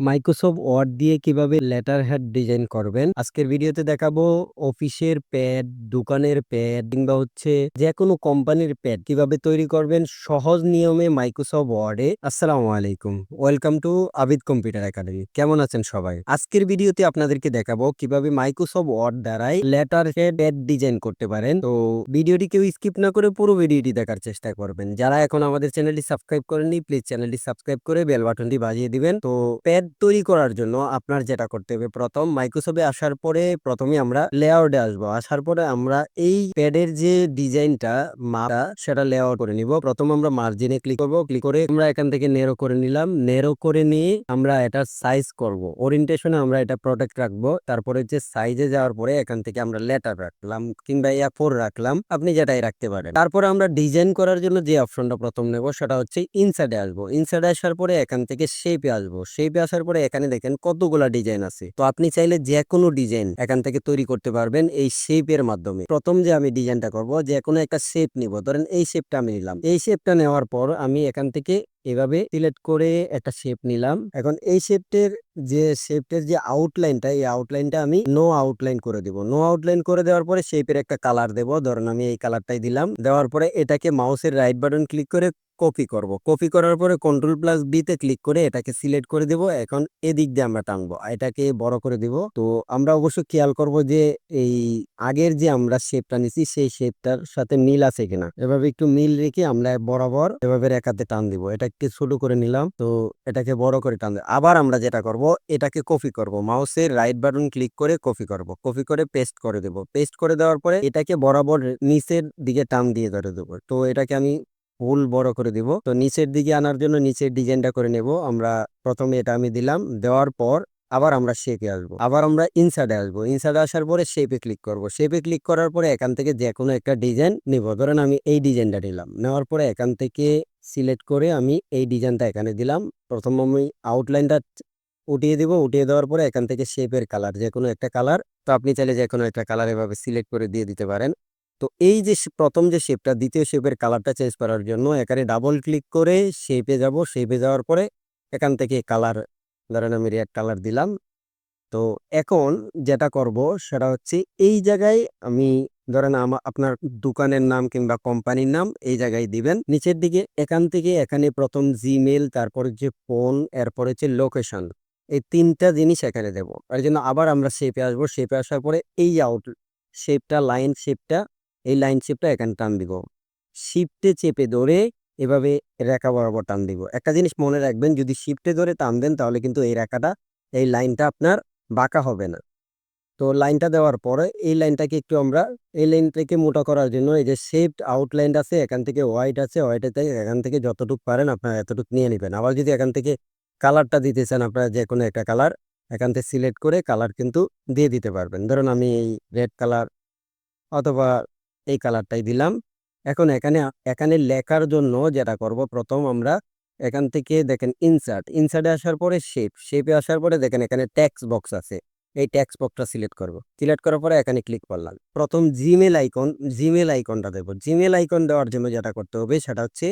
Microsoft word দিয়ে কীভাবে letter head design করবেন? আজকের ভিডিওতে দেখাবো অফিসের প্যাড দোকানের প্যাড কিংবা হচ্ছে যে কোনো কোম্পানির প্যাড কীভাবে তৈরি করবেন সহজ নিয়মে মাইক্রোসফট ওয়ার্ডে আসসালামু আলাইকুম। Welcome to Abid computer academy কেমন আছেন সবাই? আজকের ভিডিওতে আপনাদেরকে দেখাবো কীভাবে মাইক্রোসফট ওয়ার্ড দ্বারাই লেটার হেড প্যাড ডিজাইন করতে পারেন। তো ভিডিওটি কেউ স্কিপ না করে পুরো ভিডিওটি দেখার চেষ্টা করবেন। যারা এখন আমাদের চ্যানেলটি সাবস্ক্রাইব করেননি প্লিজ চ্যানেলটি সাবস্ক্রাইব করে বেল বাটনটি বাজিয়ে দিবেন। তো প্যাড তৈরি করার জন্য আপনার যেটা করতে হবে, প্রথম মাইক্রোসফটে আসার পরে প্রথমে আমরা লেআউটে আসব। আসার পরে আমরা এই প্যাডের যে ডিজাইনটা, মাপটা, সেটা লেআউট করে নিব। প্রথম আমরা মার্জিনে ক্লিক করব। ক্লিক করে আমরা এখান থেকে নেরো করে নিলাম। নেরো করে নিয়ে আমরা এটা সাইজ করব। ওরিয়েন্টেশনে আমরা এটা প্রোটেক্ট রাখব। তারপরে যে সাইজে যাওয়ার পরে এখান থেকে আমরা লেটার রাখলাম কিংবা এ ফোর রাখলাম। আপনি যেটাই রাখতে পারেন। তারপরে আমরা ডিজাইন করার জন্য যে অপশনটা প্রথম নেব, সেটা হচ্ছে ইনসাইডে আসব। ইনসাইডে আসার পরে এখান থেকে শেপে আসব। শেপে আসার পরে এখানে দেখেন কতগুলা ডিজাইন আছে। তো আপনি চাইলে যে কোনো ডিজাইন এখান থেকে তৈরি করতে পারবেন এই শেপের মাধ্যমে। প্রথম যে আমি ডিজাইনটা করব যে কোনো একটা শেপ নিব। ধরেন এই শেপটা আমি নিলাম। এই শেপটা নেওয়ার পর আমি এখান থেকে এভাবে সিলেক্ট করে একটা শেপ নিলাম। এখন এই শেপটের যে শেপটের যে আউটলাইনটা, এই আউটলাইনটা আমি নো আউটলাইন করে দিব। নো আউটলাইন করে দেওয়ার পরে শেপের একটা কালার দেব। ধরেন আমি এই কালারটাই দিলাম। দেওয়ার পরে এটাকে মাউসের রাইট বাটন ক্লিক করে কপি করব। কপি করার পরে কন্ট্রোল প্লাস বি তে ক্লিক করে এটাকে সিলেক্ট করে দেব। এখন এদিক দিয়ে আমরা টানবো। এটাকে বড় করে দিব। তো আমরা অবশ্য খেয়াল করব যে এই আগের যে আমরা শেপটা নিছি, সেই শেপটার সাথে মিল আছে কিনা। এভাবে একটু মিল রেখে আমরা বরাবর এভাবে রেখাতে টান দিব। এটা একটু ছোট করে নিলাম। তো এটাকে বড় করে টান দেব। আবার আমরা যেটা করব, এটাকে কপি করব। মাউসের রাইট বাটন ক্লিক করে কপি করব। কপি করে পেস্ট করে দেব। পেস্ট করে দেওয়ার পরে এটাকে বরাবর নিচের দিকে টান দিয়ে ধরে দেবো। তো এটাকে আমি ফুল বড় করে দিব। তো নিচের দিকে আনার জন্য নিচের ডিজাইনটা করে নেব। আমরা প্রথমে এটা আমি দিলাম। দেওয়ার পর আবার আমরা শেপে আসব। আবার আমরা ইনসাইডে আসব। ইনসাইডে আসার পরে শেপে ক্লিক করব। শেপে ক্লিক করার পরে এখান থেকে যে কোনো একটা ডিজাইন নিব। ধরেন আমি এই ডিজাইনটা নিলাম। নেওয়ার পরে এখান থেকে সিলেক্ট করে আমি এই ডিজাইনটা এখানে দিলাম। প্রথম আমি আউটলাইনটা উঠিয়ে দিব। উঠিয়ে দেওয়ার পরে এখান থেকে শেপের কালার যে কোনো একটা কালার তো আপনি চাইলে যে কোনো একটা কালার এভাবে সিলেক্ট করে দিয়ে দিতে পারেন। তো এই যে প্রথম যে শেপটা দ্বিতীয় শেপের কালারটা চেঞ্জ করার জন্য এখানে ডাবল ক্লিক করে শেপে যাব। শেপে যাওয়ার পরে এখান থেকে কালার ধরেন আমি রেড কালার দিলাম। তো এখন যেটা করব সেটা হচ্ছে এই জায়গায় আমি ধরেন আমা- আপনার দোকানের নাম কিংবা কোম্পানির নাম এই জায়গায় দিবেন। নিচের দিকে এখান থেকে এখানে প্রথম জিমেল তারপরে যে ফোন এরপরে হচ্ছে লোকেশন এই তিনটা জিনিস এখানে দেব। এর জন্য আবার আমরা শেপে আসব। শেপে আসার পরে এই আউট শেপটা লাইন শেপটা এই লাইন শেপটা এখানে টান দিব। শিফটে চেপে ধরে এভাবে রেখা বরাবর টান দিব। একটা জিনিস মনে রাখবেন, যদি শিফটে ধরে টান দেন, তাহলে কিন্তু এই রেখাটা, এই লাইনটা আপনার বাঁকা হবে না। তো লাইনটা দেওয়ার পরে এই লাইনটাকে একটু আমরা, এই লাইনটাকে মোটা করার জন্য এই যে শেপড আউটলাইন আছে, এখান থেকে হোয়াইট আছে হোয়াইটে এখান থেকে যতটুকু পারেন আপনারা এতটুকু নিয়ে নেবেন। আবার যদি এখান থেকে কালারটা দিতে চান আপনারা যে কোনো একটা কালার এখান থেকে সিলেক্ট করে কালার কিন্তু দিয়ে দিতে পারবেন। ধরুন আমি এই রেড কালার অথবা এই কালারটাই দিলাম। এখন এখানে এখানে লেখার জন্য যেটা করব, প্রথম আমরা এখান থেকে দেখেন ইনসার্ট ইনসার্টে আসার পরে শেপ শেপে আসার পরে দেখেন এখানে ট্যাক্স বক্স আছে। এই ট্যাক্স বক্সটা সিলেক্ট করব। সিলেক্ট করার পরে এখানে ক্লিক করলাম। প্রথম জিমেল আইকন জিমেল আইকনটা দেবো। জিমেল আইকন দেওয়ার জন্য যেটা করতে হবে সেটা হচ্ছে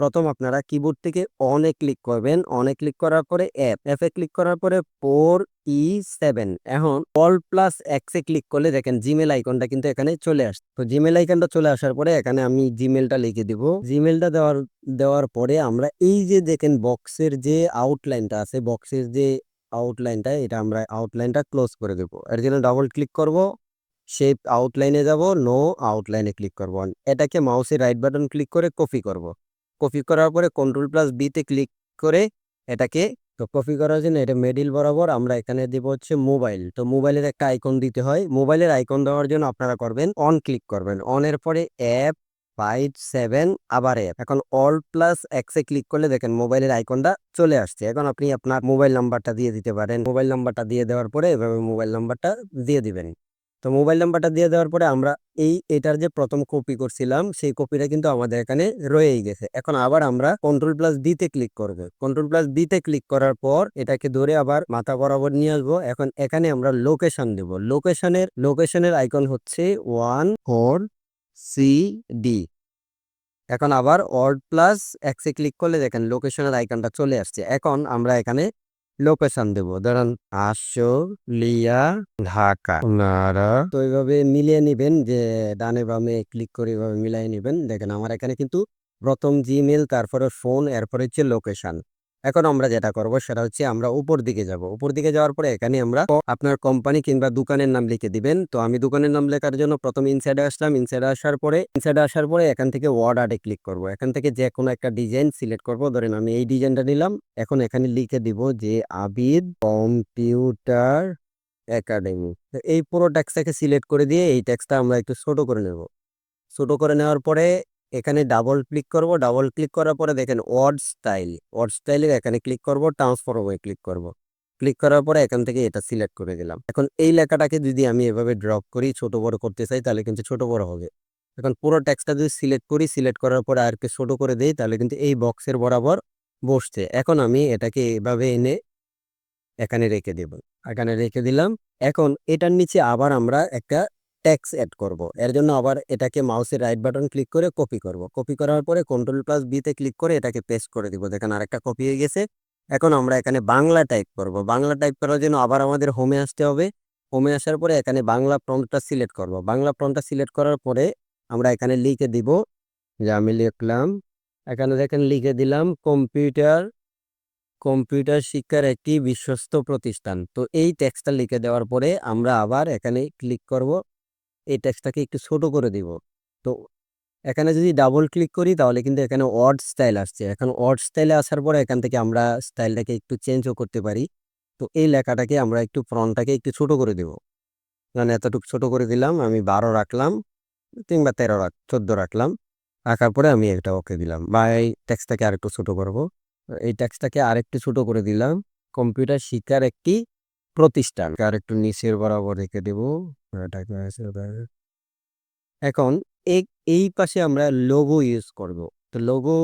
প্রথম আপনারা কিবোর্ড থেকে অনে ক্লিক করবেন। অনে ক্লিক করার পরে অ্যাপ অ্যাপে ক্লিক করার পরে ফোর ই সেভেন এখন অল প্লাস এক্সে ক্লিক করলে দেখেন জিমেল আইকনটা কিন্তু এখানে চলে আসছে তো জিমেল আইকনটা চলে আসার পরে এখানে আমি জিমেলটা লিখে দিব। জিমেলটা দেওয়ার দেওয়ার পরে আমরা এই যে দেখেন বক্সের যে আউটলাইনটা আছে বক্সের যে আউটলাইনটা এটা আমরা আউটলাইনটা ক্লোজ করে দেবো। এর জন্য ডাবল ক্লিক করব শেপ আউটলাইনে যাব নো আউটলাইনে ক্লিক করব। এটাকে মাউসের রাইট বাটন ক্লিক করে কপি করব। কপি করার পরে কন্ট্রোল প্লাস বিতে ক্লিক করে এটাকে তো কপি করার জন্য এটা মিডিল বরাবর আমরা এখানে দেব হচ্ছে মোবাইল তো মোবাইলের একটা আইকন দিতে হয়। মোবাইলের আইকন দেওয়ার জন্য আপনারা করবেন অন ক্লিক করবেন। অনের পরে অ্যাপ ফাইভ সেভেন আবার অ্যাপ এখন অল প্লাস এক্সে ক্লিক করলে দেখেন মোবাইলের আইকনটা চলে আসছে। এখন আপনি আপনার মোবাইল নাম্বারটা দিয়ে দিতে পারেন। মোবাইল নাম্বারটা দিয়ে দেওয়ার পরে এভাবে মোবাইল নাম্বারটা দিয়ে দিবেন। তো মোবাইল নাম্বারটা দিয়ে দেওয়ার পরে আমরা এই এটার যে প্রথম কপি করছিলাম, সেই কপিটা কিন্তু আমাদের এখানে রয়েই গেছে। এখন আবার আমরা কন্ট্রোল প্লাস বিতে ক্লিক করব। কন্ট্রোল প্লাস বিতে ক্লিক করার পর এটাকে ধরে আবার মাথা বরাবর নিয়ে আসব। এখন এখানে আমরা লোকেশন দেব। লোকেশনের লোকেশনের আইকন হচ্ছে ওয়ান ফোর সি ডি এখন আবার অল্ট প্লাস এক্সে ক্লিক করলে দেখেন লোকেশনের আইকনটা চলে আসছে। এখন আমরা এখানে লোকেশন দেব। ধরেন আশুলিয়া ঢাকা। নারা তো এইভাবে মিলিয়ে নিবেন যে ডানে বামে ক্লিক করে এভাবে মিলাই নিবেন। দেখেন আমার এখানে কিন্তু প্রথম জিমেল তারপরে ফোন এরপরে হচ্ছে লোকেশন এখন আমরা যেটা করব সেটা হচ্ছে আমরা উপর দিকে যাব। উপর দিকে যাওয়ার পরে এখানে আমরা আপনার কোম্পানি কিংবা দোকানের নাম লিখে দিবেন। তো আমি দোকানের নাম লেখার জন্য প্রথম ইনসাইডে আসলাম। ইনসাইডে আসার পরে ইনসাইডে আসার পরে এখান থেকে ওয়ার্ড আর্টে ক্লিক করব। এখান থেকে যে কোনো একটা ডিজাইন সিলেক্ট করব। ধরেন আমি এই ডিজাইনটা নিলাম। এখন এখানে লিখে দিব যে আবিদ কম্পিউটার একাডেমি। এই পুরো ট্যাক্সটাকে সিলেক্ট করে দিয়ে এই ট্যাক্সটা আমরা একটু ছোট করে নেব। ছোট করে নেওয়ার পরে এখানে ডাবল ক্লিক করব ডাবল ক্লিক করার পরে দেখেন ওয়ার্ড স্টাইল ওয়ার্ড স্টাইলের এখানে ক্লিক করব ট্রান্সফর্মে ক্লিক করব। ক্লিক করার পরে এখান থেকে এটা সিলেক্ট করে দিলাম। এখন এই লেখাটাকে যদি আমি এভাবে ড্রপ করি, ছোট বড় করতে চাই, তাহলে কিন্তু ছোট বড় হবে। এখন পুরো টেক্সটটা যদি সিলেক্ট করি সিলেক্ট করার পরে আর ছোট করে দেই, তাহলে কিন্তু এই বক্সের বরাবর বসছে। এখন আমি এটাকে এভাবে এনে এখানে রেখে দেব। এখানে রেখে দিলাম। এখন এটার নিচে আবার আমরা একটা ট্যাক্স অ্যাড করব। এর জন্য আবার এটাকে মাউসের রাইট বাটন ক্লিক করে কপি করব। কপি করার পরে কন্ট্রোল প্লাস বিতে ক্লিক করে এটাকে পেস্ট করে দিব। দেখেন আরেকটা কপি হয়ে গেছে। এখন আমরা এখানে বাংলা টাইপ করব। বাংলা টাইপ করার জন্য আবার আমাদের হোমে আসতে হবে। হোমে আসার পরে এখানে বাংলা প্রম্পটটা সিলেক্ট করব। বাংলা প্রম্পটটা সিলেক্ট করার পরে আমরা এখানে লিখে দিব। যে আমি লিখলাম, এখানে দেখেন লিখে দিলাম কম্পিউটার কম্পিউটার শিক্ষার একটি বিশ্বস্ত প্রতিষ্ঠান। তো এই টেক্সটটা লিখে দেওয়ার পরে আমরা আবার এখানে ক্লিক করব। এই টেক্সটটাকে একটু ছোট করে দিব। তো এখানে যদি ডাবল ক্লিক করি, তাহলে কিন্তু এখানে ওয়ার্ড স্টাইল আসছে। এখন ওয়ার্ড স্টাইলে আসার পরে এখান থেকে আমরা স্টাইলটাকে একটু চেঞ্জও করতে পারি। তো এই লেখাটাকে আমরা একটু ফ্রন্টটাকে একটু ছোট করে দেব। মানে এতটুকু ছোট করে দিলাম, আমি বারো রাখলাম, কিংবা তেরো রাখ, চোদ্দ রাখলাম। রাখার পরে আমি এটা ওকে দিলাম। বা এই টেক্সটটাকে আরেকটু ছোট করব। এই টেক্সটটাকে আরেকটু ছোট করে দিলাম। কম্পিউটার শিক্ষার একটি প্রতিষ্ঠান। আর একটু নিচের বরাবর রেখে দেব এখন এই পাশে আমরা লোগো ইউজ করব। তো লোগো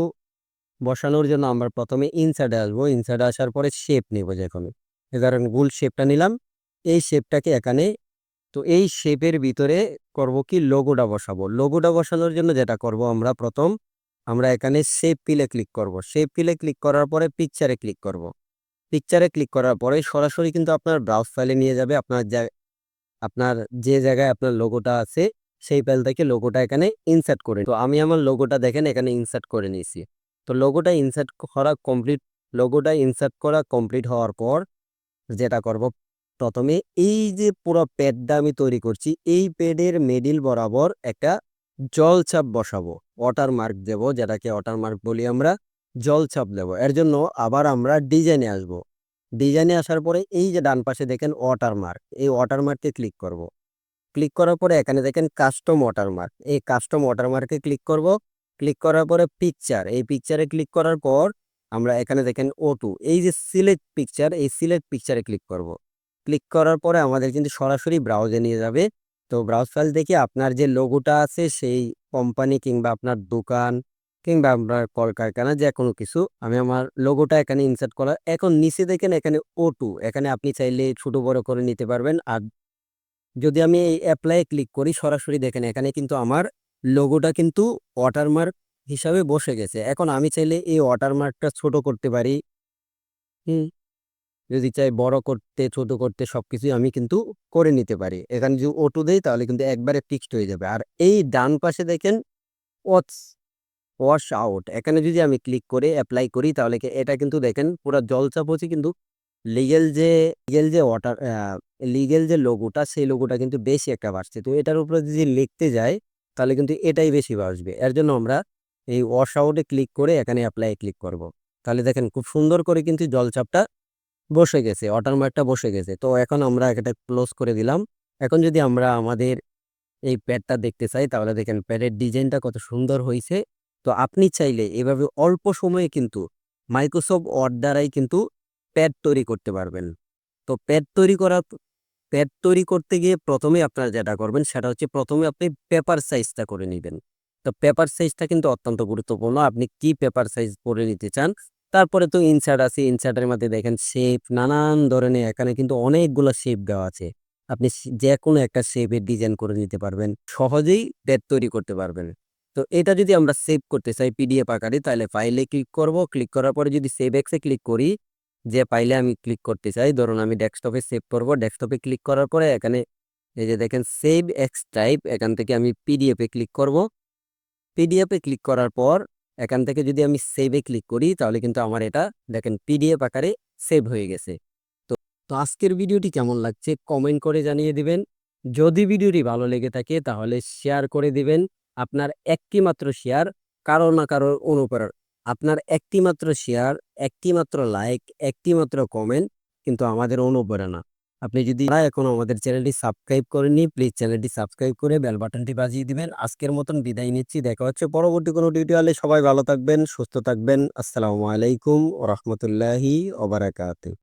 বসানোর জন্য আমরা প্রথমে ইনসাইডে আসব। ইনসাইডে আসার পরে শেপ নেব যে কোনো এ ধরেন গুল শেপটা নিলাম, এই শেপটাকে এখানে, তো এই শেপের ভিতরে করব কি লোগোটা বসাবো। লোগোটা বসানোর জন্য যেটা করব আমরা প্রথম, আমরা এখানে শেপ পিলে ক্লিক করব। শেপ পিলে ক্লিক করার পরে পিকচারে ক্লিক করব। পিকচারে ক্লিক করার পরে সরাসরি কিন্তু আপনার ব্রাউজ ফাইলে নিয়ে যাবে। আপনার যা আপনার যে জায়গায় আপনার লোগোটা আছে, সেই ফাইল থেকে লোগোটা এখানে ইনসার্ট করে তো আমি আমার লোগোটা দেখেন, এখানে ইনসার্ট করে নিয়েছি। তো লোগোটা ইনসার্ট করা কমপ্লিট লোগোটা ইনসার্ট করা কমপ্লিট হওয়ার পর যেটা করব, প্রথমে এই যে পুরো প্যাডটা আমি তৈরি করছি, এই প্যাডের মিডিল বরাবর একটা জলছাপ বসাবো। ওয়াটার মার্ক দেব, যেটাকে ওয়াটার মার্ক বলি আমরা। জলছাপ দেব। এর জন্য আবার আমরা ডিজাইনে আসব। ডিজাইনে আসার পরে এই যে ডান পাশে দেখেন ওয়াটার মার্ক এই ওয়াটার মার্কে ক্লিক করব। ক্লিক করার পরে এখানে দেখেন কাস্টম ওয়াটার মার্ক এই কাস্টম ওয়াটার মার্কে ক্লিক করব। ক্লিক করার পরে পিকচার এই পিকচারে ক্লিক করার পর আমরা এখানে দেখেন ও এই যে সিলেক্ট পিকচার এই সিলেক্ট পিকচারে ক্লিক করব। ক্লিক করার পরে আমাদের কিন্তু সরাসরি ব্রাউজে নিয়ে যাবে। তো ব্রাউজ ফাইল দেখে আপনার যে লোগোটা আছে সেই কোম্পানি কিংবা আপনার দোকান কিংবা আপনার কলকারখানা যে কোনো কিছু, আমি আমার লোগোটা এখানে ইনসার্ট করা এখন নিচে দেখেন এখানে ও টু এখানে আপনি চাইলে ছোট বড় করে নিতে পারবেন। আর যদি আমি এই অ্যাপ্লাই ক্লিক করি, সরাসরি দেখেন এখানে কিন্তু আমার লোগোটা কিন্তু ওয়াটারমার্ক হিসাবে বসে গেছে। এখন আমি চাইলে এই ওয়াটারমার্কটা ছোট করতে পারি। হুম। যদি চাই বড় করতে, ছোট করতে সব কিছুই আমি কিন্তু করে নিতে পারি। এখানে যদি অটো দেই, তাহলে কিন্তু একবারে ফিক্সড হয়ে যাবে। আর এই ডান পাশে দেখেন ওয়াটস ওয়াশ আউট এখানে যদি আমি ক্লিক করে অ্যাপ্লাই করি, তাহলে এটা কিন্তু দেখেন পুরো জলচাপ হচ্ছে কিন্তু লিগেল যে লিগেল যে ওয়াটার লিগেল যে লোগোটা সেই লোগোটা কিন্তু বেশি একটা বাড়ছে। তো এটার উপরে যদি লিখতে যায় তাহলে কিন্তু এটাই বেশি বাড়বে। এর জন্য আমরা এই ওয়াশ আউটে ক্লিক করে এখানে অ্যাপ্লাই ক্লিক করব। তাহলে দেখেন খুব সুন্দর করে কিন্তু জলচাপটা বসে গেছে ওয়াটারমার্কটা বসে গেছে। তো এখন আমরা এটা ক্লোজ করে দিলাম। এখন যদি আমরা আমাদের এই প্যাডটা দেখতে চাই, তাহলে দেখেন প্যাডের ডিজাইনটা কত সুন্দর হয়েছে তো আপনি চাইলে এভাবে অল্প সময়ে কিন্তু মাইক্রোসফট ওয়ার্ড দ্বারাই কিন্তু প্যাড তৈরি করতে পারবেন। তো প্যাড তৈরি করা প্যাড তৈরি করতে গিয়ে প্রথমে আপনারা যেটা করবেন সেটা হচ্ছে প্রথমে আপনি পেপার সাইজটা করে নেবেন। তো পেপার সাইজটা কিন্তু অত্যন্ত গুরুত্বপূর্ণ। আপনি কি পেপার সাইজ করে নিতে চান, তারপরে তো ইনসার্ট আছে। ইনসার্টের মধ্যে দেখেন শেপ নানান ধরনের। এখানে কিন্তু অনেকগুলো শেপ দেওয়া আছে। আপনি যে কোনো একটা শেপের ডিজাইন করে নিতে পারবেন। সহজেই প্যাড তৈরি করতে পারবেন। তো এটা যদি আমরা সেভ করতে চাই পিডিএফ আকারে, তাহলে ফাইলে ক্লিক করব। ক্লিক করার পরে যদি সেভ এক্সে ক্লিক করি, যে ফাইলে আমি ক্লিক করতে চাই, ধরুন আমি ডেস্কটপে সেভ করব। ডেস্কটপে ক্লিক করার পরে এখানে এই যে দেখেন সেভ এক্স টাইপ এখান থেকে আমি পিডিএফে ক্লিক করব। পিডিএফে ক্লিক করার পর এখান থেকে যদি আমি সেভে ক্লিক করি, তাহলে কিন্তু আমার এটা দেখেন পিডিএফ আকারে সেভ হয়ে গেছে। তো তো আজকের ভিডিওটি কেমন লাগছে? কমেন্ট করে জানিয়ে দিবেন। যদি ভিডিওটি ভালো লেগে থাকে, তাহলে শেয়ার করে দিবেন। আপনার একটি মাত্র শেয়ার কারও না কারোর অনুপ্রেরণ। আপনার একটি মাত্র শেয়ার একটি মাত্র লাইক একটি মাত্র কমেন্ট কিন্তু আমাদের অনুপ্রেরণা। আপনি যদি এখনও আমাদের চ্যানেলটি সাবস্ক্রাইব করেননি প্লিজ চ্যানেলটি সাবস্ক্রাইব করে বেল বাটনটি বাজিয়ে দিবেন। আজকের মতন বিদায় নিচ্ছি। দেখা হচ্ছে পরবর্তী কোনো টিউটোরিয়ালে সবাই ভালো থাকবেন, সুস্থ থাকবেন। আসসালামু আলাইকুম ও রহমতুল্লাহি ওবারাকাতু